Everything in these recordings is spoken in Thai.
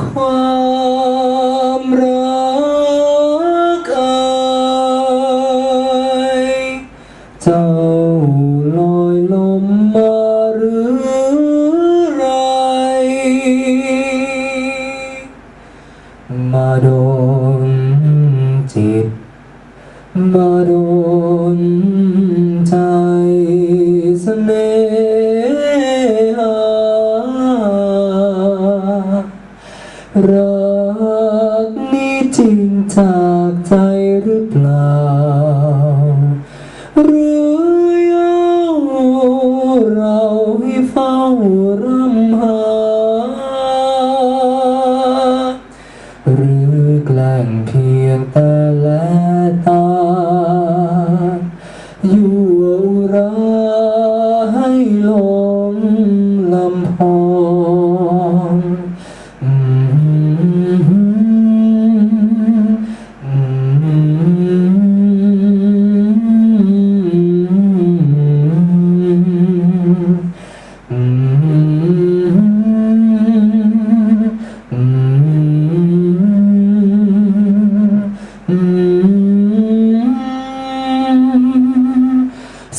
ความรักเอ่ยเจ้าลอยลมมาหรือไร มาโดนจิต มาโดน รักนี้จริงจากใจหรือเปล่า หรือเอาเราให้เฝ้ารำหา หรือแกล้งเพียงแต่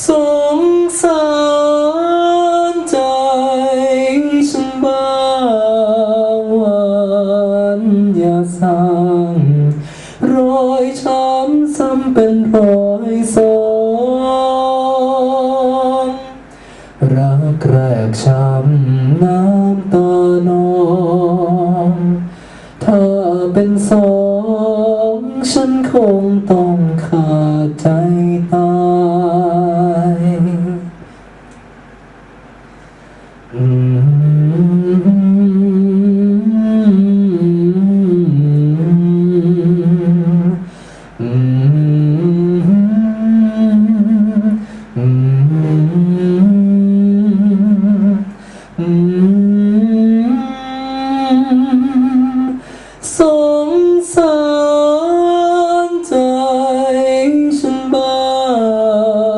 สงสารใจฉันบ้างวันอย่าสั่งรอยช้ำซ้ำเป็นรอยสองรัก แรกช้ำน้ำตานองถ้าเป็นสองฉันคงต้องขาดใจตาย สงสารใจฉันบ้า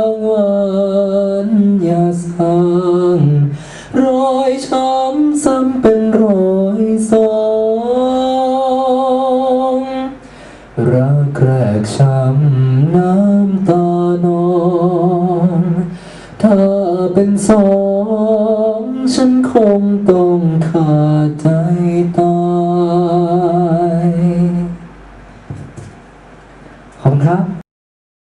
งวันอย่าสั่งรอยช้ำซ้ำเป็นรอยสองรักแรกช้ำน้ำตานอง ถ้าเป็นสอง ฉันคงต้องขาดใจต่อ